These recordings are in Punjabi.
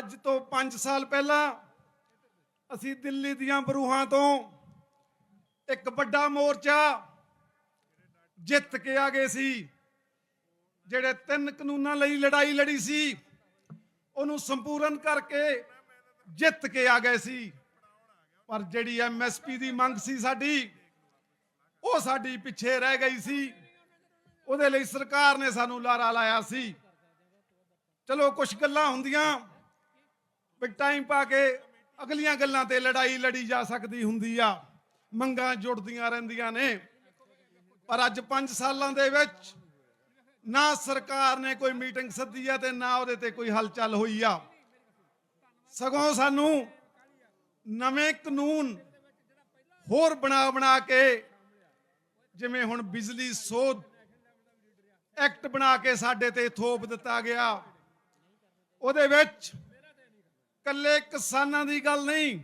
ਅੱਜ ਤੋਂ 5 ਸਾਲ ਪਹਿਲਾਂ ਅਸੀਂ ਦਿੱਲੀ ਦੀਆਂ ਬਰੂਹਾਂ ਤੋਂ ਇੱਕ ਵੱਡਾ ਮੋਰਚਾ ਜਿੱਤ ਕੇ ਆ ਗਏ ਸੀ, ਜਿਹੜੇ ਤਿੰਨ ਕਾਨੂੰਨਾਂ ਲਈ ਲੜਾਈ ਲੜੀ ਸੀ, ਉਹਨੂੰ ਸੰਪੂਰਨ ਕਰਕੇ ਜਿੱਤ ਕੇ ਆ ਗਏ ਸੀ। ਪਰ ਜਿਹੜੀ ਐਮਐਸਪੀ ਦੀ ਮੰਗ ਸੀ ਸਾਡੀ, ਉਹ ਸਾਡੀ ਪਿੱਛੇ ਰਹਿ ਗਈ ਸੀ। ਉਹਦੇ ਲਈ ਸਰਕਾਰ ਨੇ ਸਾਨੂੰ ਲਾਰਾ ਲਾਇਆ ਸੀ। ਚਲੋ ਕੁਝ ਗੱਲਾਂ ਹੁੰਦੀਆਂ। ਟਾਈਮ ਪਾ ਕੇ ਅਗਲੀਆਂ ਗੱਲਾਂ ਤੇ ਲੜਾਈ ਲੜੀ ਜਾ ਸਕਦੀ ਹੁੰਦੀ ਆ। ਮੰਗਾਂ ਜੁੜਦੀਆਂ ਰਹਿੰਦੀਆਂ ਨੇ। ਪਰ ਅੱਜ 5 ਸਾਲਾਂ ਦੇ ਵਿੱਚ ਨਾ ਸਰਕਾਰ ਨੇ ਕੋਈ ਮੀਟਿੰਗ ਸੱਦੀ ਆ ਤੇ ਨਾ ਉਹਦੇ ਤੇ ਕੋਈ ਹਲਚਲ ਹੋਈ ਆ। ਸਗੋਂ ਸਾਨੂੰ ਨਵੇਂ ਕਾਨੂੰਨ ਹੋਰ ਬਣਾ ਬਣਾ ਕੇ, ਜਿਵੇਂ ਹੁਣ ਬਿਜਲੀ ਸੋਧ ਐਕਟ ਬਣਾ ਕੇ ਸਾਡੇ ਤੇ ਥੋਪ ਦਿੱਤਾ ਗਿਆ। ਉਹਦੇ ਵਿੱਚ ਕੱਲੇ ਕਿਸਾਨਾਂ ਦੀ ਗੱਲ ਨਹੀਂ।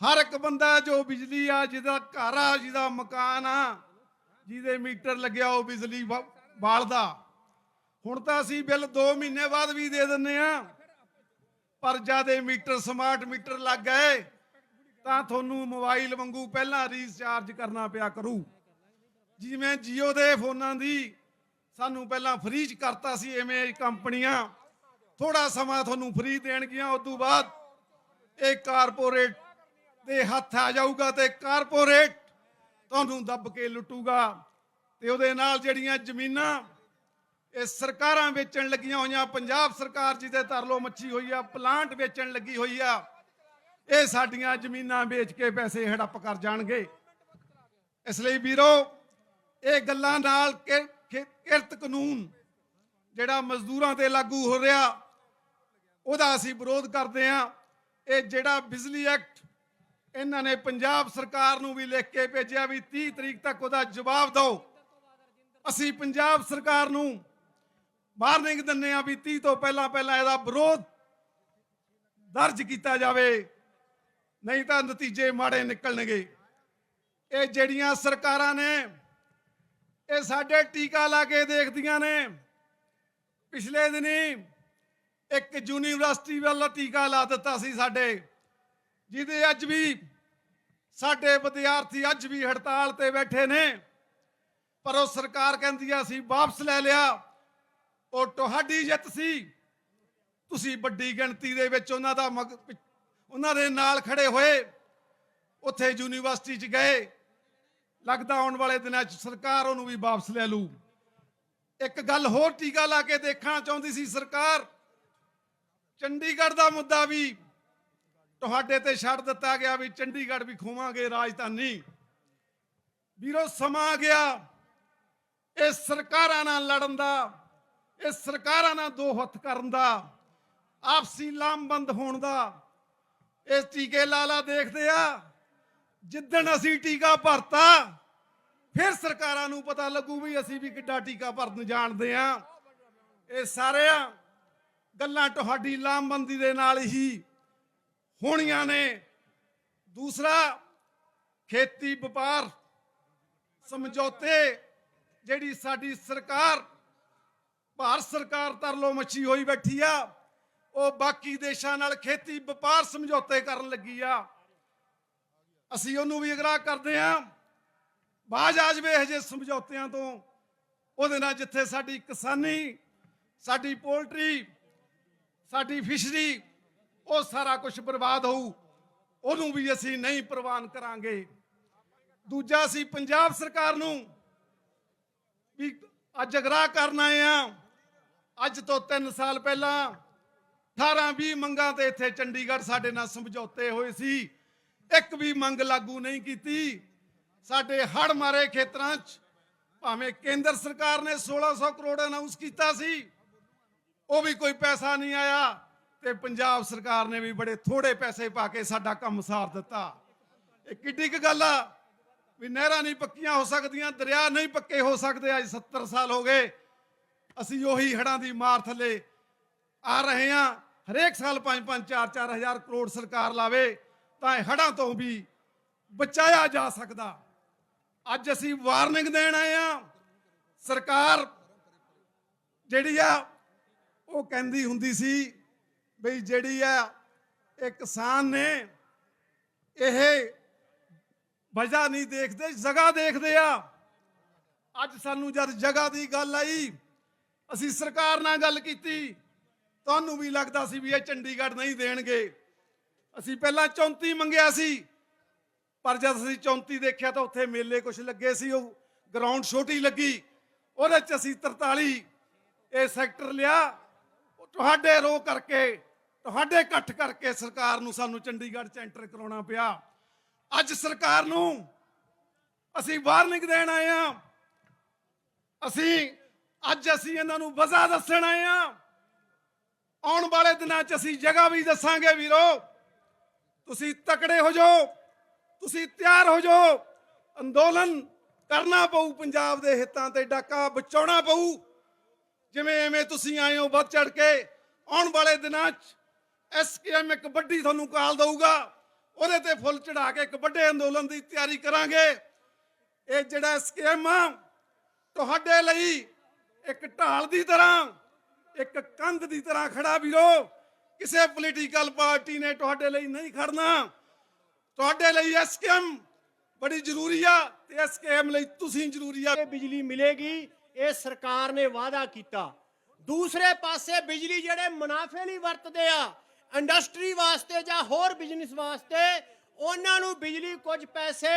ਹਰ ਇੱਕ ਬੰਦਾ ਜੋ ਬਿਜਲੀ ਆ, ਜਿਹਦਾ ਘਰ ਆ, ਜਿਹਦਾ ਮਕਾਨ ਆ, ਜਿਹਦੇ ਮੀਟਰ ਲੱਗਿਆ ਉਹ ਬਿਜਲੀ ਬ- ਬਾਲਦਾ। ਹੁਣ ਤਾਂ ਅਸੀਂ ਬਿੱਲ 2 ਮਹੀਨੇ ਬਾਅਦ ਵੀ ਦੇ ਦਿੰਨੇ ਆ ਪਰ ਜਦੇ ਮੀਟਰ, ਸਮਾਰਟ ਮੀਟਰ ਲੱਗ ਗਏ, ਤਾਂ ਤੁਹਾਨੂੰ ਮੋਬਾਈਲ ਵਾਂਗੂ ਪਹਿਲਾਂ ਰੀਚਾਰਜ ਕਰਨਾ ਪਿਆ ਕਰੂ। ਜਿਵੇਂ ਜੀਓ ਦੇ ਫੋਨਾਂ ਦੀ ਸਾਨੂੰ ਪਹਿਲਾਂ ਫ੍ਰੀ ਚ ਕਰਤਾ ਸੀ, ਐਵੇਂ ਕੰਪਨੀਆਂ ਥੋੜਾ ਸਮਾਂ ਤੁਹਾਨੂੰ ਫ੍ਰੀ ਦੇਣਗੀਆਂ, ਉਸ ਤੋਂ ਬਾਅਦ ਇਹ ਕਾਰਪੋਰੇਟ ਦੇ ਹੱਥ ਆ ਜਾਊਗਾ ਤੇ ਕਾਰਪੋਰੇਟ ਤੁਹਾਨੂੰ ਦੱਬ ਕੇ ਲੁੱਟੂਗਾ ਤੇ ਉਹਦੇ ਨਾਲ ਜਿਹੜੀਆਂ ਜ਼ਮੀਨਾਂ ਇਹ ਸਰਕਾਰਾਂ ਵੇਚਣ ਲੱਗੀਆਂ ਹੋਈਆਂ, ਪੰਜਾਬ ਸਰਕਾਰ ਜਿਹਦੇ ਤਰਲੋ ਮੱਛੀ ਹੋਈ ਆ ਪਲਾਂਟ ਵੇਚਣ ਲੱਗੀ ਹੋਈ ਆ, ਇਹ ਸਾਡੀਆਂ ਜ਼ਮੀਨਾਂ ਵੇਚ ਕੇ ਪੈਸੇ ਹੜੱਪ ਕਰ ਜਾਣਗੇ। ਇਸ ਲਈ ਵੀਰੋ, ਇਹ ਗੱਲਾਂ ਨਾਲ ਕਿ- ਕਿਰਤ ਕਾਨੂੰਨ ਜਿਹੜਾ ਮਜ਼ਦੂਰਾਂ ਤੇ ਲਾਗੂ ਹੋ ਰਿਹਾ ਉਹਦਾ ਅਸੀਂ ਵਿਰੋਧ ਕਰਦੇ ਹਾਂ। ਇਹ ਜਿਹੜਾ ਬਿਜਲੀ ਐਕਟ ਇਹਨਾਂ ਨੇ ਪੰਜਾਬ ਸਰਕਾਰ ਨੂੰ ਵੀ ਲਿਖ ਕੇ ਭੇਜਿਆ ਵੀ 30 ਤਰੀਕ ਤੱਕ ਉਹਦਾ ਜਵਾਬ ਦਿਓ। ਅਸੀਂ ਪੰਜਾਬ ਸਰਕਾਰ ਨੂੰ ਵਾਰਨਿੰਗ ਦਿੰਨੇ ਆ ਵੀ 30 ਤੋਂ ਪਹਿਲਾਂ ਪਹਿਲਾਂ ਇਹਦਾ ਵਿਰੋਧ ਦਰਜ ਕੀਤਾ ਜਾਵੇ, ਨਹੀਂ ਤਾਂ ਨਤੀਜੇ ਮਾੜੇ ਨਿਕਲਣਗੇ। ਇਹ ਜਿਹੜੀਆਂ ਸਰਕਾਰਾਂ ਨੇ, ਇਹ ਸਾਡੇ ਟੀਕਾ ਲਾ ਕੇ ਦੇਖਦੀਆਂ ਨੇ, ਪਿਛਲੇ ਦਿਨੀ ਇੱਕ ਯੂਨੀਵਰਸਿਟੀ ਵੱਲ ਟੀਕਾ ਲਾ ਦਿੱਤਾ ਸੀ ਸਾਡੇ, ਜਿਹਦੇ ਅੱਜ ਵੀ ਸਾਡੇ ਵਿਦਿਆਰਥੀ ਅੱਜ ਵੀ ਹੜਤਾਲ ਤੇ ਬੈਠੇ ਨੇ। ਪਰ ਉਹ ਸਰਕਾਰ ਕਹਿੰਦੀ ਆ, ਅਸੀਂ ਵਾਪਸ ਲੈ ਲਿਆ। ਉਹ ਤੁਹਾਡੀ ਜਿੱਤ ਸੀ। ਤੁਸੀਂ ਵੱਡੀ ਗਿਣਤੀ ਦੇ ਵਿੱਚ ਉਹਨਾਂ ਦਾ ਮਗ, ਉਹਨਾਂ ਦੇ ਨਾਲ ਖੜੇ ਹੋਏ, ਉੱਥੇ ਯੂਨੀਵਰਸਿਟੀ 'ਚ ਗਏ। ਲੱਗਦਾ ਆਉਣ ਵਾਲੇ ਦਿਨਾਂ 'ਚ ਸਰਕਾਰ ਉਹਨੂੰ ਵੀ ਵਾਪਸ ਲੈ ਲੂ ਇੱਕ ਗੱਲ ਹੋਰ ਟੀਕਾ ਲਾ ਕੇ ਦੇਖਣਾ ਚਾਹੁੰਦੀ ਸੀ ਸਰਕਾਰ ਚੰਡੀਗੜ੍ਹ ਦਾ ਮੁੱਦਾ ਵੀ ਤੁਹਾਡੇ ਤੇ ਛੱਡ ਦਿੱਤਾ ਗਿਆ ਵੀ ਚੰਡੀਗੜ੍ਹ ਵੀ ਖੋਵਾਂਗੇ, ਰਾਜਧਾਨੀ। ਵੀਰੋ, ਸਮਾਂ ਆ ਗਿਆ। ਇਹ ਸਰਕਾਰਾਂ ਨਾਲ ਲੜਨ ਦਾ, ਇਹ ਸਰਕਾਰਾਂ ਨਾਲ ਦੋ ਹੱਥ ਕਰਨ ਦਾ, ਆਪਸੀ ਲਾਮਬੰਦ ਹੋਣ ਦਾ। ਇਹ ਟੀਕੇ ਲਾਲਾ ਦੇਖਦੇ ਆ, ਜਿੱਦਣ ਅਸੀਂ ਟੀਕਾ ਭਰਤਾ, ਫਿਰ ਸਰਕਾਰਾਂ ਨੂੰ ਪਤਾ ਲੱਗੂ ਵੀ ਅਸੀਂ ਵੀ ਕਿੱਡਾ ਟੀਕਾ ਭਰਨ ਜਾਣਦੇ ਆ। ਇਹ ਸਾਰਿਆਂ ਗੱਲਾਂ ਤੁਹਾਡੀ ਲਾਮਬੰਦੀ ਦੇ ਨਾਲ ਹੀ ਹੋਣੀਆਂ ਨੇ। ਦੂਸਰਾ, ਖੇਤੀ ਵਪਾਰ ਸਮਝੌਤੇ, ਜਿਹੜੀ ਸਾਡੀ ਸਰਕਾਰ, ਭਾਰਤ ਸਰਕਾਰ ਤਰਲੋ ਮੱਛੀ ਹੋਈ ਬੈਠੀ ਆ, ਉਹ ਬਾਕੀ ਦੇਸ਼ਾਂ ਨਾਲ ਖੇਤੀ ਵਪਾਰ ਸਮਝੌਤੇ ਕਰਨ ਲੱਗੀ ਆ। ਅਸੀਂ ਉਹਨੂੰ ਵੀ ਅਗਰਾ ਕਰਦੇ ਆ ਬਾਜ ਆ ਜਵੇ ਇਹ ਜਿਹੇ ਸਮਝੌਤਿਆਂ ਤੋਂ, ਉਹਦੇ ਨਾਲ ਜਿੱਥੇ ਸਾਡੀ ਕਿਸਾਨੀ, ਸਾਡੀ ਪੋਲਟਰੀ ਸਾਡੀ ਫਿਸ਼ਰੀ ਉਹ ਸਾਰਾ ਕੁਝ ਬਰਬਾਦ ਹੋਊ, ਉਹਨੂੰ ਵੀ ਅਸੀਂ ਨਹੀਂ ਪ੍ਰਵਾਨ ਕਰਾਂਗੇ। ਦੂਜਾ ਅਸੀਂ ਪੰਜਾਬ ਸਰਕਾਰ ਨੂੰ ਵੀ ਅੱਜ ਅਗਰਾ ਕਰਨ ਆਏ ਆ। ਅੱਜ ਤੋਂ 3 ਸਾਲ ਪਹਿਲਾਂ 18 20 ਮੰਗਾਂ ਤੇ ਇੱਥੇ ਚੰਡੀਗੜ੍ਹ ਸਾਡੇ ਨਾਲ ਸਮਝੌਤੇ ਹੋਏ ਸੀ। ਇੱਕ ਵੀ ਮੰਗ ਲਾਗੂ ਨਹੀਂ ਕੀਤੀ। ਸਾਡੇ ਹੜ ਮਾਰੇ ਖੇਤਰਾਂ 'ਚ, ਭਾਵੇਂ ਕੇਂਦਰ ਸਰਕਾਰ ਨੇ 1600 ਕਰੋੜ ਅਨਾਉਂਸ ਕੀਤਾ ਸੀ। ਉਹ ਵੀ ਕੋਈ ਪੈਸਾ ਨਹੀਂ ਆਇਆ ਤੇ ਪੰਜਾਬ ਸਰਕਾਰ ਨੇ ਵੀ ਬੜੇ ਥੋੜੇ ਪੈਸੇ ਪਾ ਕੇ ਸਾਡਾ ਕੰਮ ਸਾਰ ਦਿੱਤਾ। ਇਹ ਕਿੱਡੀ ਕੁ ਗੱਲ ਆ ਵੀ ਨਹਿਰਾਂ ਨਹੀਂ ਪੱਕੀਆਂ ਹੋ ਸਕਦੀਆਂ, ਦਰਿਆ ਨਹੀਂ ਪੱਕੇ ਹੋ ਸਕਦੇ, ਅੱਜ 70 ਸਾਲ ਹੋ ਗਏ। ਅਸੀਂ ਉਹੀ ਹੜਾਂ ਦੀ ਮਾਰ ਥੱਲੇ ਆ ਰਹੇ ਹਾਂ। ਹਰੇਕ ਸਾਲ 5-5 4-4 ਹਜ਼ਾਰ ਕਰੋੜ ਸਰਕਾਰ ਲਾਵੇ ਤਾਂ ਇਹ ਹੜਾਂ ਤੋਂ ਵੀ ਬਚਾਇਆ ਜਾ ਸਕਦਾ। ਅੱਜ ਅਸੀਂ ਵਾਰਨਿੰਗ ਦੇਣ ਆਏ ਆ ਸਰਕਾਰ ਜਿਹੜੀ ਆ ਉਹ ਕਹਿੰਦੀ ਹੁੰਦੀ ਸੀ ਬਈ ਜਿਹੜੀ ਆ ਇਹ ਕਿਸਾਨ ਨੇ ਇਹ ਵਜ੍ਹਾ ਨਹੀਂ ਦੇਖਦੇ, ਜਗ੍ਹਾ ਦੇਖਦੇ ਆ। ਅੱਜ ਸਾਨੂੰ ਜਦ ਜਗ੍ਹਾ ਦੀ ਗੱਲ ਆਈ, ਅਸੀਂ ਸਰਕਾਰ ਨਾਲ ਗੱਲ ਕੀਤੀ, ਤੁਹਾਨੂੰ ਵੀ ਲੱਗਦਾ ਸੀ ਵੀ ਇਹ ਚੰਡੀਗੜ੍ਹ ਨਹੀਂ ਦੇਣਗੇ। ਅਸੀਂ ਪਹਿਲਾਂ 34 ਮੰਗਿਆ ਸੀ, ਪਰ ਜਦ ਅਸੀਂ 34 ਦੇਖਿਆ ਤਾਂ ਉੱਥੇ ਮੇਲੇ ਕੁਝ ਲੱਗੇ ਸੀ, ਉਹ ਗਰਾਊਂਡ ਛੋਟੀ ਲੱਗੀ। ਉਹਦੇ ਚ ਅਸੀਂ 43 ਇਹ ਸੈਕਟਰ ਲਿਆ ਤੁਹਾਡੇ ਰੋ ਕਰਕੇ, ਤੁਹਾਡੇ ਇਕੱਠ ਕਰਕੇ ਸਰਕਾਰ ਨੂੰ ਸਾਨੂੰ ਚੰਡੀਗੜ੍ਹ ਚ ਐਂਟਰ ਕਰਾਉਣਾ ਪਿਆ। ਅੱਜ ਸਰਕਾਰ ਨੂੰ ਅਸੀਂ ਵਾਰਨਿੰਗ ਦੇਣ ਆਏ ਆ ਅਸੀਂ, ਅੱਜ ਅਸੀਂ ਇਹਨਾਂ ਨੂੰ ਵਜ੍ਹਾ ਦੱਸਣ ਆਏ ਆ ਆਉਣ ਵਾਲੇ ਦਿਨਾਂ 'ਚ ਅਸੀਂ ਜਗ੍ਹਾ ਵੀ ਦੱਸਾਂਗੇ ਵੀਰੋ। ਤੁਸੀਂ ਤਕੜੇ ਹੋ ਜਾਓ, ਤੁਸੀਂ ਤਿਆਰ ਹੋ ਜਾਓ। ਅੰਦੋਲਨ ਕਰਨਾ ਪਊ, ਪੰਜਾਬ ਦੇ ਹਿੱਤਾਂ ਤੇ ਡਾਕਾ ਬਚਾਉਣਾ ਪਊ। ਜਿਵੇਂ ਐਵੇਂ ਤੁਸੀਂ ਆਏ ਹੋ ਵੱਧ ਚੜ ਕੇ? ਆਉਣ ਵਾਲੇ ਦਿਨਾਂ 'ਚ ਐਸਕੇਐਮ ਇੱਕ ਤੁਹਾਨੂੰ ਕਾਲ ਦਊਗਾ। ਉਹਦੇ ਤੇ ਫੁੱਲ ਚੜਾ ਕੇ ਇੱਕ ਅੰਦੋਲਨ ਦੀ ਤਿਆਰੀ ਕਰਾਂਗੇ। ਇਹ ਜਿਹੜਾ ਐਸਕੇਐਮ ਆ, ਤੁਹਾਡੇ ਲਈ ਇੱਕ ਢਾਲ ਦੀ ਤਰ੍ਹਾਂ, ਇੱਕ ਕੰਧ ਦੀ ਤਰ੍ਹਾਂ ਖੜਾ ਵੀਰੋ। ਕਿਸੇ ਪੋਲੀਟੀਕਲ ਪਾਰਟੀ ਨੇ ਤੁਹਾਡੇ ਲਈ ਨਹੀਂ ਖੜਨਾ। ਤੁਹਾਡੇ ਲਈ ਐਸਕੇਐਮ ਬੜੀ ਜ਼ਰੂਰੀ ਆ ਤੇ ਐਸਕੇਐਮ ਲਈ ਤੁਸੀਂ ਜ਼ਰੂਰੀ ਆ। ਬਿਜਲੀ ਮਿਲੇਗੀ ਇਹ ਸਰਕਾਰ ਨੇ ਵਾਅਦਾ ਕੀਤਾ। ਦੂਸਰੇ ਪਾਸੇ ਬਿਜਲੀ ਜਿਹੜੇ ਮੁਨਾਫੇ ਲਈ ਵਰਤਦੇ ਆ, ਇੰਡਸਟਰੀ ਵਾਸਤੇ ਜਾਂ ਹੋਰ ਬਿਜ਼ਨਸ ਵਾਸਤੇ, ਉਹਨਾਂ ਨੂੰ ਬਿਜਲੀ ਕੁਝ ਪੈਸੇ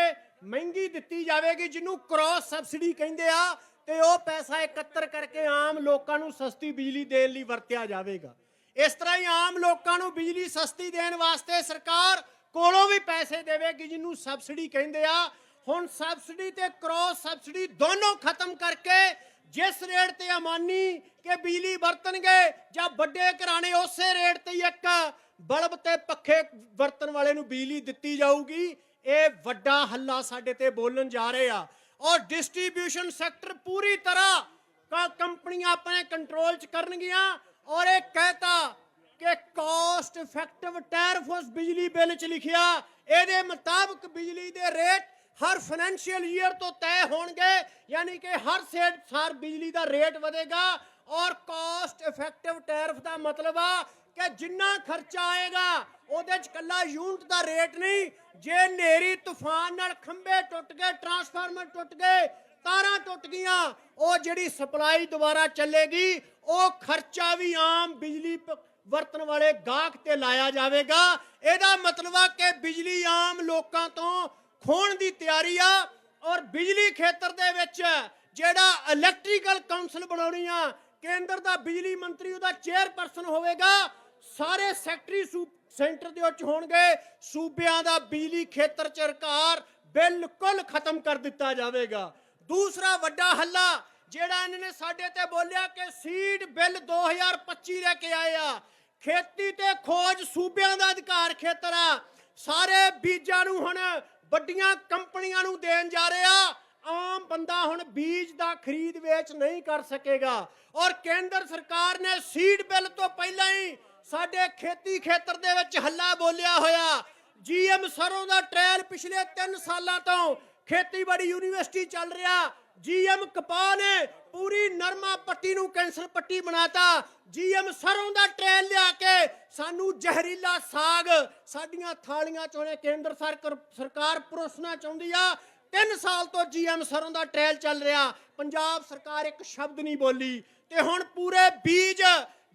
ਮਹਿੰਗੀ ਦਿੱਤੀ ਜਾਵੇਗੀ, ਜਿਹਨੂੰ ਕ੍ਰਾਸ ਸਬਸਿਡੀ ਕਹਿੰਦੇ ਆ, ਤੇ ਉਹ ਪੈਸਾ ਇਕੱਤਰ ਕਰਕੇ ਆਮ ਲੋਕਾਂ ਨੂੰ ਸਸਤੀ ਬਿਜਲੀ ਦੇਣ ਲਈ ਵਰਤਿਆ ਜਾਵੇਗਾ। ਇਸ ਤਰ੍ਹਾਂ ਹੀ ਆਮ ਲੋਕਾਂ ਨੂੰ ਬਿਜਲੀ ਸਸਤੀ ਦੇਣ ਵਾਸਤੇ ਸਰਕਾਰ ਕੋਲੋਂ ਵੀ ਪੈਸੇ ਦੇਵੇਗੀ, ਜਿਹਨੂੰ ਸਬਸਿਡੀ ਕਹਿੰਦੇ ਆ। ਹੁਣ ਸਬਸਿਡੀ ਤੇ ਕ੍ਰਾਸ ਸਬਸਿਡੀ ਦੋਨੋਂ ਖਤਮ ਕਰਕੇ ਜਿਸ ਰੇਟ ਤੇ ਅਮਾਨੀ ਕਿ ਬਿਜਲੀ ਵਰਤਣਗੇ ਜਾਂ ਵੱਡੇ ਘਰਾਣੇ ਉਸੇ ਰੇਟ ਤੇ ਇੱਕ ਬਲਬ ਤੇ ਪੱਖੇ ਵਰਤਣ ਵਾਲੇ ਨੂੰ ਬਿਜਲੀ ਦਿੱਤੀ ਜਾਊਗੀ, ਇਹ ਵੱਡਾ ਹੱਲਾ ਸਾਡੇ ਤੇ ਬੋਲਣ ਜਾ ਰਹੇ ਆ। ਔਰ ਡਿਸਟ੍ਰੀਬਿਊਸ਼ਨ ਸੈਕਟਰ ਪੂਰੀ ਤਰ੍ਹਾਂ ਕ- ਕੰਪਨੀਆਂ ਆਪਣੇ ਕੰਟਰੋਲ 'ਚ ਕਰਨਗੀਆਂ ਔਰ ਇਹ ਕਹਿਤਾ ਕਿ ਕਾਸਟ ਇਫੈਕਟਿਵ ਟੈਰਿਫ ਉਸ ਬਿਜਲੀ ਬਿੱਲ 'ਚ ਲਿਖਿਆ, ਇਹਦੇ ਮੁਤਾਬਕ ਬਿਜਲੀ ਦੇ ਰੇਟ ਹਰ ਫਾਈਨੈਂਸ਼ੀਅਲ ਈਅਰ ਤੋਂ ਤੈਅ ਹੋਣਗੇ, ਯਾਨੀ ਕਿ ਹਰ ਸੇਡ ਸਾਰ ਬਿਜਲੀ ਦਾ ਰੇਟ ਵਧੇਗਾ ਔਰ ਕਾਸਟ ਇਫੈਕਟਿਵ ਟੈਰਿਫ ਦਾ ਮਤਲਬ ਆ ਕਿ ਜਿੰਨਾ ਖਰਚਾ ਆਏਗਾ, ਉਹਦੇ 'ਚ ਕੱਲਾ ਯੂਨਿਟ ਦਾ ਰੇਟ ਨਹੀਂ, ਜੇ ਨੇਰੀ ਤੂਫਾਨ ਨਾਲ ਖੰਭੇ ਟੁੱਟ ਗਏ ਟਰਾਂਸਫਾਰਮਰ ਟੁੱਟ ਗਏ, ਤਾਰਾਂ ਟੁੱਟ ਗਈਆਂ, ਉਹ ਜਿਹੜੀ ਸਪਲਾਈ ਦੁਬਾਰਾ ਚੱਲੇਗੀ, ਉਹ ਖਰਚਾ ਵੀ ਆਮ ਬਿਜਲੀ ਵਰਤਣ ਵਾਲੇ ਗਾਹਕ ਤੇ ਲਾਇਆ ਜਾਵੇਗਾ। ਇਹਦਾ ਮਤਲਬ ਆ ਕਿ ਬਿਜਲੀ ਆਮ ਲੋਕਾਂ ਤੋਂ ਖੋਣ ਦੀ ਤਿਆਰੀ ਆ ਔਰ ਬਿਜਲੀ ਖੇਤਰ ਦੇ ਵਿੱਚ ਜਿਹੜਾ ਇਲੈਕਟ੍ਰੀਕਲ ਕਾਉਂਸਲ ਬਣਾਉਣੀ ਆ, ਕੇਂਦਰ ਦਾ ਬਿਜਲੀ ਮੰਤਰੀ ਉਹਦਾ ਚੇਅਰਪਰਸਨ ਹੋਵੇਗਾ, ਸਾਰੇ ਸੈਕਟਰੀ ਸੈਂਟਰ ਦੇ ਵਿੱਚ ਹੋਣਗੇ, ਸੂਬਿਆਂ ਦਾ ਬਿਜਲੀ ਖੇਤਰ ਚ ਸਰਕਾਰ ਬਿਲਕੁਲ ਖਤਮ ਕਰ ਦਿੱਤਾ ਜਾਵੇਗਾ। ਦੂਸਰਾ ਵੱਡਾ ਹੱਲਾ, ਜਿਹੜਾ ਇਹਨਾਂ ਨੇ ਸਾਡੇ ਤੇ ਬੋਲਿਆ ਕਿ ਸੀਡ ਬਿੱਲ 2025 ਲੈ ਕੇ ਆਏ ਆ। ਖੇਤੀ ਤੇ ਖੋਜ ਸੂਬਿਆਂ ਦਾ ਅਧਿਕਾਰ ਖੇਤਰ ਆ। ਸਾਰੇ ਬੀਜਾਂ ਨੂੰ ਹੁਣ ਵੱਡੀਆਂ ਕੰਪਨੀਆਂ ਨੂੰ ਦੇਣ ਜਾ ਰਿਹਾ, ਆਮ ਬੰਦਾ ਹੁਣ ਬੀਜ ਦਾ ਖਰੀਦ ਵੇਚ ਨਹੀਂ ਕਰ ਸਕੇਗਾ। ਔਰ ਕੇਂਦਰ ਸਰਕਾਰ ਨੇ ਸੀਡ ਬਿੱਲ ਤੋਂ ਪਹਿਲਾਂ ਹੀ ਸਾਡੇ ਖੇਤੀ ਖੇਤਰ ਦੇ ਵਿੱਚ ਹੱਲਾ ਬੋਲਿਆ ਹੋਇਆ। ਜੀਐਮ ਸਰੋਂ ਦਾ ਟ੍ਰਾਇਲ ਪਿਛਲੇ 3 ਸਾਲਾਂ ਤੋਂ ਖੇਤੀਬਾੜੀ ਯੂਨੀਵਰਸਿਟੀ ਚੱਲ ਰਿਹਾ। ਜੀਐਮ ਕਪਾਹ ਨੇ ਪੂਰੀ ਨਰਮਾ ਪੱਟੀ ਨੂੰ ਕੈਂਸਰ ਪੱਟੀ ਬਣਾਤਾ। ਜੀਐਮ ਸਰੋਂ ਦਾ ਟ੍ਰਾਇਲ ਲਿਆ ਕੇ ਸਾਨੂੰ ਜ਼ਹਿਰੀਲਾ ਸਾਗ, ਸਾਡੀਆਂ ਥਾਲੀਆਂ ਚੋਣੇ ਕੇਂਦਰ ਸਰਕਾਰ ਪਰੋਸਣਾ ਚਾਹੁੰਦੀ ਆ। 3 ਸਾਲ ਤੋਂ ਜੀਐਮ ਸਰੋਂ ਦਾ ਟ੍ਰਾਇਲ ਚੱਲ ਰਿਹਾ। ਪੰਜਾਬ ਸਰਕਾਰ ਇੱਕ ਸ਼ਬਦ ਨਹੀਂ ਬੋਲੀ। ਤੇ ਹੁਣ ਪੂਰੇ ਬੀਜ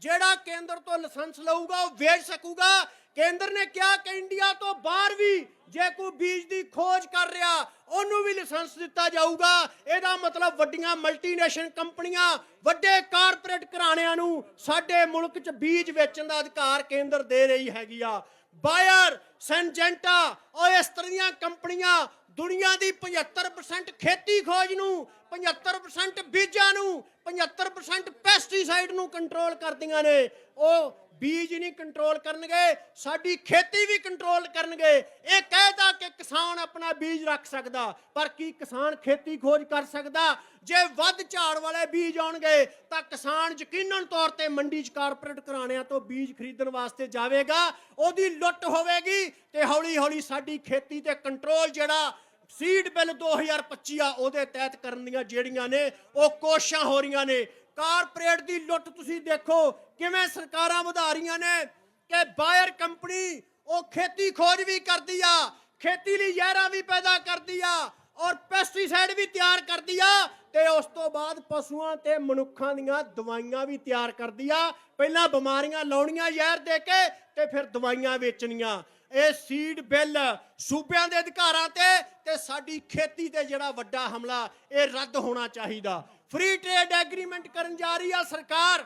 ਜਿਹੜਾ ਕੇਂਦਰ ਤੋਂ ਲਾਇਸੈਂਸ ਲਊਗਾ, ਉਹ ਵੇਚ ਸਕੂਗਾ। ਕੇਂਦਰ ਨੇ ਕਿਹਾ ਕਿ ਇੰਡੀਆ ਤੋਂ ਬਾਹਰ ਵੀ ਜੇ ਕੋਈ ਬੀਜ ਦੀ ਖੋਜ ਕਰ ਰਿਹਾ, ਉਹਨੂੰ ਵੀ ਲਾਇਸੈਂਸ ਦਿੱਤਾ ਜਾਊਗਾ। ਇਹਦਾ ਮਤਲਬ ਵੱਡੀਆਂ ਮਲਟੀਨੈਸ਼ਨਲ ਕੰਪਨੀਆਂ, ਵੱਡੇ ਕਾਰਪੋਰੇਟ ਘਰਾਣਿਆਂ ਨੂੰ ਸਾਡੇ ਮੁਲਕ 'ਚ ਬੀਜ ਵੇਚਣ ਦਾ ਅਧਿਕਾਰ ਕੇਂਦਰ ਦੇ ਰਹੀ ਹੈਗੀ ਆ। ਬਾਇਰ, ਸੈਂਜੈਂਟਾ ਔਰ ਇਸ ਤਰ੍ਹਾਂ ਦੀਆਂ ਕੰਪਨੀਆਂ ਦੁਨੀਆ ਦੀ 75% ਖੇਤੀ ਖੋਜ ਨੂੰ 75% ਬੀਜਾਂ ਨੂੰ 75% ਪੈਸਟੀਸਾਈਡ ਨੂੰ ਕੰਟਰੋਲ ਕਰਦੀਆਂ ਨੇ। ਉਹ ਬੀਜ ਨਹੀਂ ਕੰਟਰੋਲ ਕਰਨਗੇ, ਸਾਡੀ ਖੇਤੀ ਵੀ ਕੰਟਰੋਲ ਕਰਨਗੇ। ਇਹ ਕਹਿਦਾ ਕਿ ਕਿਸਾਨ ਆਪਣਾ ਬੀਜ ਰੱਖ ਸਕਦਾ, ਪਰ ਕੀ ਕਿਸਾਨ ਖੇਤੀ ਖੋਜ ਕਰ ਸਕਦਾ? ਜੇ ਵੱਧ ਝਾੜ ਵਾਲੇ ਬੀਜ ਆਉਣਗੇ, ਤਾਂ ਕਿਸਾਨ ਯਕੀਨਨ ਤੌਰ ਤੇ ਮੰਡੀ 'ਚ ਕਾਰਪੋਰੇਟ ਘਰਾਣਿਆਂ ਤੋਂ ਬੀਜ ਖਰੀਦਣ ਵਾਸਤੇ ਜਾਵੇਗਾ। ਉਹਦੀ ਲੁੱਟ ਹੋਵੇਗੀ ਤੇ ਹੌਲੀ ਹੌਲੀ ਸਾਡੀ ਖੇਤੀ ਤੇ ਕੰਟਰੋਲ ਜਿਹੜਾ ਸੀਡ ਬਿੱਲ 2025 ਆ, ਉਹਦੇ ਤਹਿਤ ਕਰਨ ਦੀਆਂ ਜਿਹੜੀਆਂ ਨੇ, ਉਹ ਕੋਸ਼ਿਸ਼ਾਂ ਹੋ ਰਹੀਆਂ ਨੇ। ਕਾਰਪੋਰੇਟ ਦੀ ਲੁੱਟ ਤੁਸੀਂ ਦੇਖੋ, ਕਿਵੇਂ ਸਰਕਾਰਾਂ ਵਧਾ ਰਹੀਆਂ ਨੇ ਕਿ ਬਾਇਰ ਕੰਪਨੀ ਉਹ ਖੇਤੀ ਖੋਜ ਵੀ ਕਰਦੀ ਆ, ਖੇਤੀ ਲਈ ਜ਼ਹਿਰਾਂ ਵੀ ਪੈਦਾ ਕਰਦੀ ਆ ਔਰ ਪੈਸਟੀਸਾਈਡ ਵੀ ਤਿਆਰ ਕਰਦੀ ਆ ਤੇ ਉਸ ਤੋਂ ਬਾਅਦ ਪਸ਼ੂਆਂ ਤੇ ਮਨੁੱਖਾਂ ਦੀਆਂ ਦਵਾਈਆਂ ਵੀ ਤਿਆਰ ਕਰਦੀ ਆ। ਪਹਿਲਾਂ ਬਿਮਾਰੀਆਂ ਲਾਉਣੀਆਂ ਜ਼ਹਿਰ ਦੇ ਕੇ ਤੇ ਫਿਰ ਦਵਾਈਆਂ ਵੇਚਣੀਆਂ। ਇਹ ਸੀਡ ਬਿੱਲ ਸੂਬਿਆਂ ਦੇ ਅਧਿਕਾਰਾਂ ਤੇ ਤੇ ਸਾਡੀ ਖੇਤੀ ਤੇ ਜਿਹੜਾ ਵੱਡਾ ਹਮਲਾ, ਇਹ ਰੱਦ ਹੋਣਾ ਚਾਹੀਦਾ। ਫ੍ਰੀ ਟ੍ਰੇਡ ਐਗਰੀਮੈਂਟ ਕਰਨ ਜਾ ਰਹੀ ਆ ਸਰਕਾਰ।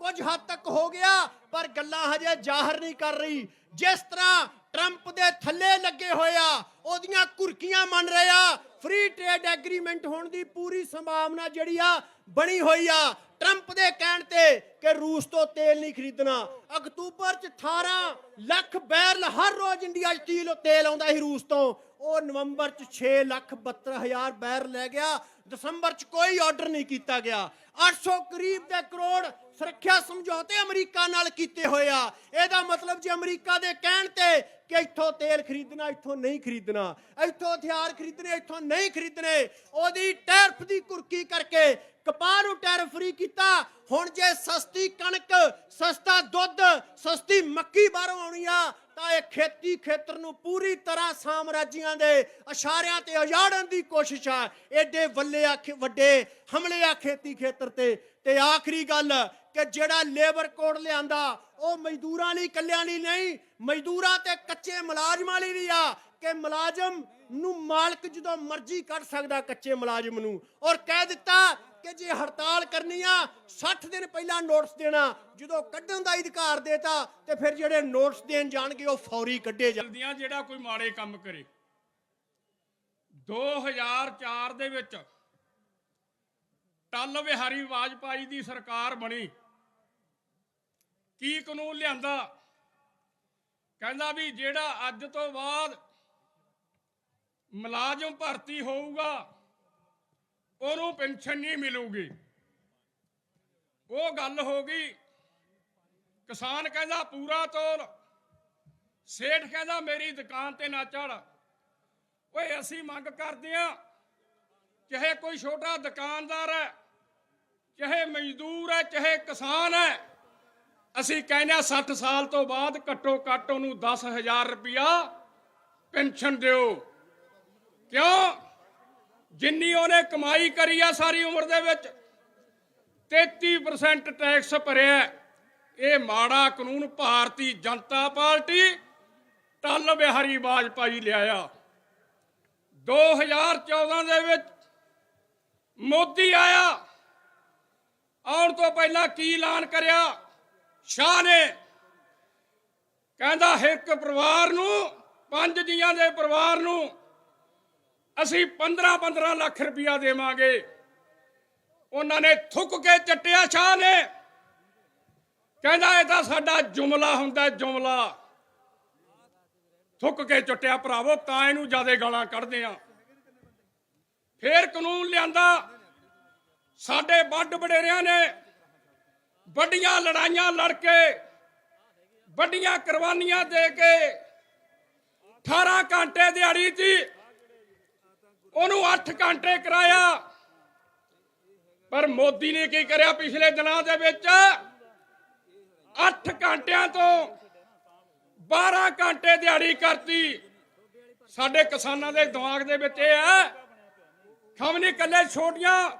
ਕੁਝ ਹੱਦ ਤੱਕ ਹੋ ਗਿਆ, ਪਰ ਗੱਲਾਂ ਹਜੇ ਜ਼ਾਹਰ ਨਹੀਂ ਕਰ ਰਹੀ। ਜਿਸ ਤਰ੍ਹਾਂ ਟਰੰਪ ਦੇ ਥੱਲੇ ਲੱਗੇ ਹੋਏ ਆ, ਉਹਦੀਆਂ ਕੁਰਕੀਆਂ ਮੰਨ ਰਹੇ ਆ ਫ੍ਰੀ ਟ੍ਰੇਡ ਐਗਰੀਮੈਂਟ ਹੋਣ ਦੀ ਪੂਰੀ ਸੰਭਾਵਨਾ ਜਿਹੜੀ ਆ ਬਣੀ ਹੋਈ ਆ। ਟਰੰਪ ਦੇ ਕਹਿਣ ਤੇ ਕਿ ਰੂਸ ਤੋਂ ਤੇਲ ਨਹੀਂ ਖਰੀਦਣਾ। ਅਕਤੂਬਰ ਚ 18 ਲੱਖ ਬੈਰਲ ਹਰ ਰੋਜ਼ ਇੰਡੀਆ 'ਚ ਤੇਲ ਤੇਲ ਆਉਂਦਾ ਸੀ ਰੂਸ ਤੋਂ। ਉਹ ਨਵੰਬਰ ਚ 6 ਲੱਖ 72 ਬੈਰਲ ਲੈ ਗਿਆ। ਦਸੰਬਰ ਚ ਕੋਈ ਆਰਡਰ ਨਹੀਂ ਕੀਤਾ ਗਿਆ। 800 ਕਰੀਬ ਦੇ ਕਰੋੜ ਸੁਰੱਖਿਆ ਸਮਝੌਤੇ ਅਮਰੀਕਾ ਨਾਲ ਕੀਤੇ ਹੋਏ ਆ। ਇਹਦਾ ਮਤਲਬ ਜੇ ਅਮਰੀਕਾ ਦੇ ਕਹਿਣ ਤੇ ਕਿ ਇੱਥੋਂ ਤੇਲ ਖਰੀਦਣਾ, ਇੱਥੋਂ ਨਹੀਂ ਖਰੀਦਣਾ। ਇੱਥੋਂ ਹਥਿਆਰ ਖਰੀਦਣੇ, ਇੱਥੋਂ ਨਹੀਂ ਖਰੀਦਣੇ। ਉਹਦੀ ਟੈਰਫ ਦੀ ਕੁਰਕੀ ਕਰਕੇ ਕਪਾਹ ਨੂੰ ਟੈਰਫ ਫਰੀ ਕੀਤਾ। ਹੁਣ ਜੇ ਸਸਤੀ ਕਣਕ, ਸਸਤਾ ਦੁੱਧ, ਸਸਤੀ ਮੱਕੀ ਬਾਹਰੋਂ ਆਉਣੀ ਆ, ਤਾਂ ਇਹ ਖੇਤੀ ਖੇਤਰ ਨੂੰ ਪੂਰੀ ਤਰ੍ਹਾਂ ਸਾਮਰਾਜੀਆਂ ਦੇ ਇਸ਼ਾਰਿਆਂ ਤੇ ਉਜਾੜਨ ਦੀ ਕੋਸ਼ਿਸ਼ ਆ। ਐਡੇ ਵੱਲੇ ਆ ਵੱਡੇ ਹਮਲੇ ਆ ਖੇਤੀ ਖੇਤਰ ਤੇ। ਤੇ ਆਖਰੀ ਗੱਲ ਕਿ ਜਿਹੜਾ ਲੇਬਰ ਕੋਡ ਲਿਆਂਦਾ, ਉਹ ਮਜ਼ਦੂਰਾਂ ਲਈ ਕੱਲਿਆਂ ਲਈ ਨਹੀਂ, ਮਜ਼ਦੂਰਾਂ ਤੇ ਕੱਚੇ ਮੁਲਾਜ਼ਮਾਂ ਲਈ ਵੀ ਆ ਕਿ ਮੁਲਾਜ਼ਮ ਨੂੰ ਮਾਲਕ ਜਦੋਂ ਮਰਜ਼ੀ ਕੱਢ ਸਕਦਾ ਕੱਚੇ ਮੁਲਾਜ਼ਮ ਨੂੰ ਔਰ ਕਹਿ ਦਿੱਤਾ ਕਿ ਜੇ ਹੜਤਾਲ ਕਰਨੀ ਆ 60 ਦਿਨ ਪਹਿਲਾਂ ਨੋਟਿਸ ਦੇਣਾ। ਜਦੋਂ ਕੱਢਣ ਦਾ ਅਧਿਕਾਰ ਦੇਤਾ, ਤੇ ਫਿਰ ਜਿਹੜੇ ਨੋਟਿਸ ਦੇਣ ਜਾਣਗੇ, ਉਹ ਫੌਰੀ ਕੱਢੇ ਜਾ ਜਿਹੜਾ ਕੋਈ ਮਾੜੇ ਕੰਮ ਕਰੇ। 2004 ਦੇ ਵਿੱਚ ਟੱਲ ਬਿਹਾਰੀ ਵਾਜਪਾਈ ਦੀ ਸਰਕਾਰ ਬਣੀ। ਕੀ ਕਾਨੂੰਨ ਲਿਆਂਦਾ? ਕਹਿੰਦਾ ਵੀ ਜਿਹੜਾ ਅੱਜ ਤੋਂ ਬਾਅਦ ਮੁਲਾਜ਼ਮ ਭਰਤੀ ਹੋਊਗਾ, ਉਹਨੂੰ ਪੈਨਸ਼ਨ ਨਹੀਂ ਮਿਲੂਗੀ। ਉਹ ਗੱਲ ਹੋ ਗਈ, ਕਿਸਾਨ ਕਹਿੰਦਾ ਪੂਰਾ ਤੋਲ, ਸੇਠ ਕਹਿੰਦਾ ਮੇਰੀ ਦੁਕਾਨ ਤੇ ਨਾ ਚੜ। ਓਏ ਅਸੀਂ ਮੰਗ ਕਰਦੇ ਆ ਚਾਹੇ ਕੋਈ ਛੋਟਾ ਦੁਕਾਨਦਾਰ ਹੈ, ਚਾਹੇ ਮਜ਼ਦੂਰ ਹੈ, ਚਾਹੇ ਕਿਸਾਨ ਹੈ, ਅਸੀਂ ਕਹਿੰਦੇ ਆ 60 ਸਾਲ ਤੋਂ ਬਾਅਦ ਘੱਟੋ ਘੱਟ ਉਹਨੂੰ 10000 ਰੁਪਇਆ ਪੈਨਸ਼ਨ ਦਿਓ। ਕਿਉਂ? ਜਿੰਨੀ ਉਹਨੇ ਕਮਾਈ ਕਰੀ ਆ ਸਾਰੀ ਉਮਰ ਦੇ ਵਿੱਚ 33% ਟੈਕਸ ਭਰਿਆ ਇਹ ਮਾੜਾ ਕਾਨੂੰਨ ਭਾਰਤੀ ਜਨਤਾ ਪਾਰਟੀ ਟਲ ਬਿਹਾਰੀ ਵਾਜਪਾਈ ਲਿਆਇਆ। 2014 ਦੇ ਵਿੱਚ ਮੋਦੀ ਆਇਆ। ਆਉਣ ਤੋਂ ਪਹਿਲਾਂ ਕੀ ਐਲਾਨ ਕਰਿਆ? ਸ਼ਾਹ ਨੇ ਕਹਿੰਦਾ ਇੱਕ ਪਰਿਵਾਰ ਨੂੰ, ਪੰਜ ਜੀਆਂ ਦੇ ਪਰਿਵਾਰ ਨੂੰ ਅਸੀਂ 15 15 ਲੱਖ ਰੁਪਇਆ ਦੇਵਾਂਗੇ। ਉਹਨਾਂ ਨੇ ਥੁੱਕ ਕੇ ਚੱਟਿਆ ਸ਼ਾਹ ਨੇ। ਕਹਿੰਦਾ, ਇਹ ਤਾਂ ਸਾਡਾ ਜੁਮਲਾ ਹੁੰਦਾ, ਜੁਮਲਾ। ਥੁੱਕ ਕੇ ਚੁੱਟਿਆ, ਭਰਾਵੋ, ਤਾਂ ਇਹਨੂੰ ਜ਼ਿਆਦਾ ਗਾਲਾਂ ਕੱਢਦੇ ਆ। ਫੇਰ ਕਾਨੂੰਨ ਲਿਆਂਦਾ। ਸਾਡੇ ਵੱਡ ਵਡੇਰਿਆਂ ਨੇ ਵੱਡੀਆਂ ਲੜਾਈਆਂ ਲੜ ਕੇ, ਵੱਡੀਆਂ ਕੁਰਬਾਨੀਆਂ ਦੇ ਕੇ 18 ਘੰਟੇ ਦਿਹਾੜੀ ਸੀ ਉਹਨੂੰ 8 ਘੰਟੇ ਕਰਾਇਆ। ਪਰ ਮੋਦੀ ਨੇ ਕੀ ਕਰਿਆ ਪਿਛਲੇ ਦਿਨਾਂ ਦੇ ਵਿੱਚ? 8 ਘੰਟਿਆਂ ਤੋਂ 12 ਘੰਟੇ ਦਿਹਾੜੀ ਕਰਤੀ। ਸਾਡੇ ਕਿਸਾਨਾਂ ਦੇ ਦਿਮਾਗ ਦੇ ਵਿੱਚ ਇਹ ਹੈ ਖਮਨੀ ਨਹੀਂ ਕੱਲੇ, ਛੋਟੀਆਂ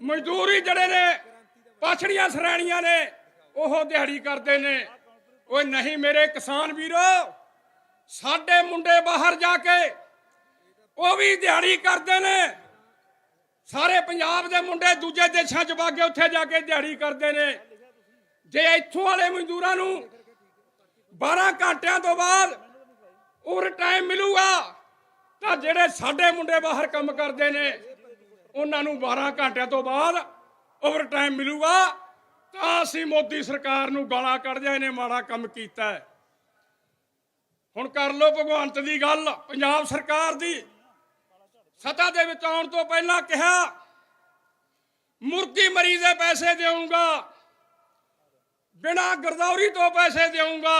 ਮਜ਼ਦੂਰੀ ਜਿਹੜੇ ਨੇ, ਪਛੜੀਆਂ ਸ਼੍ਰੇਣੀਆਂ ਨੇ, ਉਹ ਦਿਹਾੜੀ ਕਰਦੇ ਨੇ। ਓਏ ਨਹੀਂ ਮੇਰੇ ਕਿਸਾਨ ਵੀਰੋ, ਸਾਡੇ ਮੁੰਡੇ ਬਾਹਰ ਜਾ ਕੇ ਉਹ ਵੀ ਦਿਹਾੜੀ ਕਰਦੇ ਨੇ। ਸਾਰੇ ਪੰਜਾਬ ਦੇ ਮੁੰਡੇ ਦੂਜੇ ਦੇਸ਼ਾਂ 'ਚ ਵਾਗੇ ਉੱਥੇ ਜਾ ਕੇ ਦਿਹਾੜੀ ਕਰਦੇ ਨੇ। ਜੇ ਇੱਥੋਂ ਵਾਲੇ ਮਜ਼ਦੂਰਾਂ ਨੂੰ 12 ਘੰਟਿਆਂ ਤੋਂ ਬਾਅਦ ਓਵਰ ਟਾਈਮ ਮਿਲੂਗਾ, ਤਾਂ ਜਿਹੜੇ ਸਾਡੇ ਮੁੰਡੇ ਬਾਹਰ ਕੰਮ ਕਰਦੇ ਨੇ, ਉਹਨਾਂ ਨੂੰ 12 ਘੰਟਿਆਂ ਤੋਂ ਬਾਅਦ ਓਵਰ ਟਾਈਮ ਮਿਲੂਗਾ, ਤਾਂ ਅਸੀਂ ਮੋਦੀ ਸਰਕਾਰ ਨੂੰ ਗਾਲਾਂ ਕੱਢਦੇ ਨੇ ਮਾੜਾ ਕੰਮ ਕੀਤਾ। ਹੁਣ ਕਰ ਲਓ ਭਗਵੰਤ ਦੀ ਗੱਲ, ਪੰਜਾਬ ਸਰਕਾਰ ਦੀ। ਸੱਤਾ ਦੇ ਵਿੱਚ ਆਉਣ ਤੋਂ ਪਹਿਲਾਂ ਕਿਹਾ, ਮੁਰਗੀ ਮਰੀ ਦੇ ਪੈਸੇ ਦੇਵਾਂਗਾ ਬਿਨਾ ਗਰਦੌਰੀ ਤੋਂ ਪੈਸੇ ਦੇਵਾਂਗਾ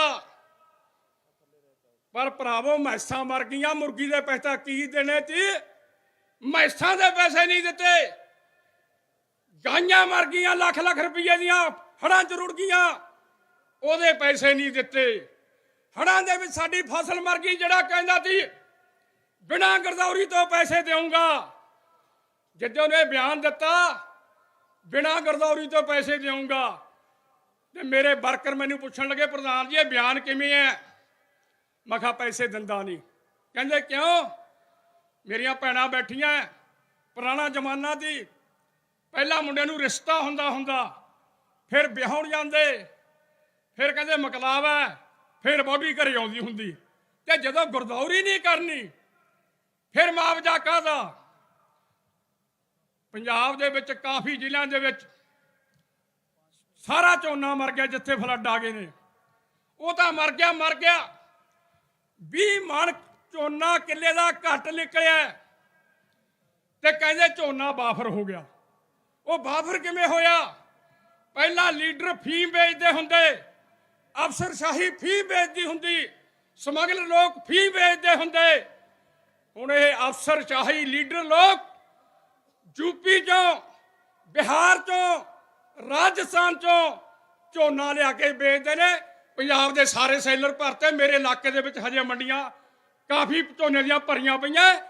ਪਰ ਭਰਾਵੋ, ਮੈਸਾਂ ਮਰ ਗਈਆਂ ਮੁਰਗੀ ਦੇ ਪੈਸਾ ਕੀ ਦੇਣੇ ਸੀ? ਮੈਸਾਂ ਦੇ ਪੈਸੇ ਨਹੀਂ ਦਿੱਤੇ। ਗਾਈਆਂ ਮਰ ਗਈਆਂ ਲੱਖ ਲੱਖ ਰੁਪਏ ਦੀਆਂ ਹੜਾਂ ਚ ਰੁੜ ਗਈਆਂ, ਉਹਦੇ ਪੈਸੇ ਨਹੀਂ ਦਿੱਤੇ। ਹੜਾਂ ਦੇ ਵਿੱਚ ਸਾਡੀ ਫਸਲ ਮਰ ਗਈ, ਜਿਹੜਾ ਕਹਿੰਦਾ ਸੀ ਬਿਨਾਂ ਗਰਦੌਰੀ ਤੋਂ ਪੈਸੇ ਦੇਵਾਂਗਾ ਜਦੋਂ ਨੇ ਬਿਆਨ ਦਿੱਤਾ, ਬਿਨਾਂ ਗਰਦੌਰੀ ਤੋਂ ਪੈਸੇ ਦੇਵਾਂਗਾ ਤੇ ਮੇਰੇ ਵਰਕਰ ਮੈਨੂੰ ਪੁੱਛਣ ਲੱਗੇ, ਪ੍ਰਧਾਨ ਜੀ, ਇਹ ਬਿਆਨ ਕਿਵੇਂ ਹੈ? ਮੈਂ ਕਿਹਾ, ਪੈਸੇ ਦਿੰਦਾ ਨਹੀਂ। ਕਹਿੰਦੇ, ਕਿਉਂ? ਮੇਰੀਆਂ ਭੈਣਾਂ ਬੈਠੀਆਂ ਪੁਰਾਣਾ ਜ਼ਮਾਨਾ ਦੀ ਪਹਿਲਾਂ ਮੁੰਡੇ ਨੂੰ ਰਿਸ਼ਤਾ ਹੁੰਦਾ ਹੁੰਦਾ, ਫਿਰ ਵਿਆਹਣ ਜਾਂਦੇ, ਫਿਰ ਕਹਿੰਦੇ ਮਕਲਾਵਾ ਫਿਰ ਬੋਡੀ ਘਰੇ ਆਉਂਦੀ ਹੁੰਦੀ। ਤੇ ਜਦੋਂ ਗੁਰਦੌਰੀ ਨਹੀਂ ਕਰਨੀ ਫਿਰ ਮੁਆਵਜ਼ਾ ਕਾਹਦਾ? ਪੰਜਾਬ ਦੇ ਵਿੱਚ, ਕਾਫੀ ਜ਼ਿਲ੍ਹਿਆਂ ਦੇ ਵਿੱਚ ਸਾਰਾ ਝੋਨਾ ਮਰ ਗਿਆ ਜਿੱਥੇ ਫਲੱਡ ਆ ਗਏ ਨੇ। ਉਹ ਤਾਂ ਮਰ ਗਿਆ ਮਰ ਗਿਆ। 20 ਮਣ ਝੋਨਾ ਕਿੱਲੇ ਦਾ ਘੱਟ ਨਿਕਲਿਆ ਤੇ ਕਹਿੰਦੇ ਝੋਨਾ ਬਾਫਰ ਹੋ ਗਿਆ। ਉਹ ਬਾਫਰ ਕਿਵੇਂ ਹੋਇਆ? ਪਹਿਲਾਂ ਲੀਡਰ ਫੀਮ ਵੇਚਦੇ ਹੁੰਦੇ ਅਫਸਰ ਸ਼ਾਹੀ ਫੀਮ ਵੇਚਦੀ ਹੁੰਦੀ, ਸਮਗਲਰ ਲੋਕ ਫੀਮ ਵੇਚਦੇ ਹੁੰਦੇ। ਹੁਣ ਇਹ ਅਫਸਰ ਅਫਸਰਸ਼ਾਹੀ ਲੀਡਰ ਲੋਕ ਯੂਪੀ ਚੋਂ, ਬਿਹਾਰ ਚੋਂ, ਰਾਜਸਥਾਨ ਚੋਂ ਝੋਨਾ ਲਿਆ ਕੇ ਵੇਚਦੇ ਨੇ। ਪੰਜਾਬ ਦੇ ਸਾਰੇ ਸੈਲਰ ਭਰਤੇ, ਮੇਰੇ ਇਲਾਕੇ ਦੇ ਵਿੱਚ ਹਜੇ ਮੰਡੀਆਂ ਕਾਫੀ ਝੋਨੇ ਦੀਆਂ ਭਰੀਆਂ ਪਈਆਂ।